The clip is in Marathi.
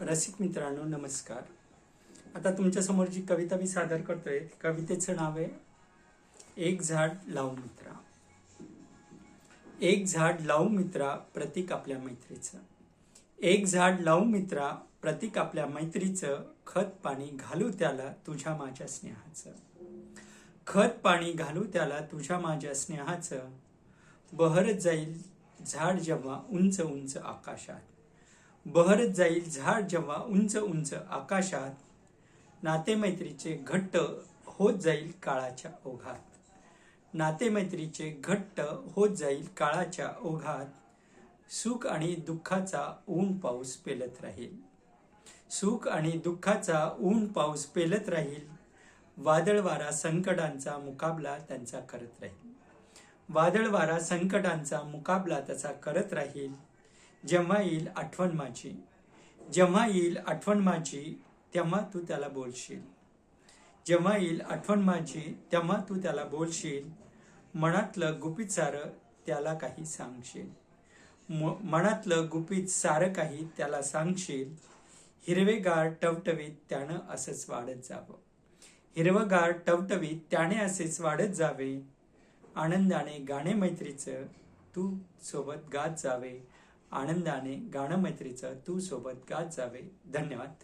रसिक मित्रांनो नमस्कार. आता तुमच्यासमोर जी कविता मी सादर करतोय कवितेचं नाव आहे एक झाड लावू मित्रा. एक झाड लावू मित्रा प्रतीक आपल्या मैत्रीचं. एक झाड लावू मित्रा प्रतीक आपल्या मैत्रीचं. खत पाणी घालू त्याला तुझ्या माझ्या स्नेहाचं. खत पाणी घालू त्याला तुझ्या माझ्या स्नेहाचं. बहरत जाईल झाड जेव्हा उंच उंच आकाशात. बहरत जाईल झाड जेव्हा उंच उंच आकाशात. नातेमैत्रीचे घट्ट होत जाईल काळाच्या ओघात. नातेमैत्रीचे घट्ट होत जाईल काळाच्या ओघात. सुख आणि दुःखाचा ऊन पाऊस पेलत राहील. सुख आणि दुःखाचा ऊन पाऊस पेलत राहील. वादळवारा संकटांचा मुकाबला त्यांचा करत राहील. वादळवारा संकटांचा मुकाबला त्याचा करत राहील. जेव्हा येईल आठवण माझी. जेव्हा येईल आठवण माझी तेव्हा तू त्याला बोलशील. जेव्हा येईल आठवण माझी तेव्हा तू त्याला बोलशील. मनातलं गुपित सारं त्याला काही सांगशील. म- मनातलं गुपित सारं काही त्याला सांगशील. हिरवेगार टवटवीत त्यानं असंच वाढत जावं. हिरवगार टवटवीत त्याने असेच वाढत जावे. आनंदाने गाणे मैत्रीचं तू सोबत गात जावे. आनंदाने गाणं मैत्रीचं तू सोबत गात जावे. धन्यवाद.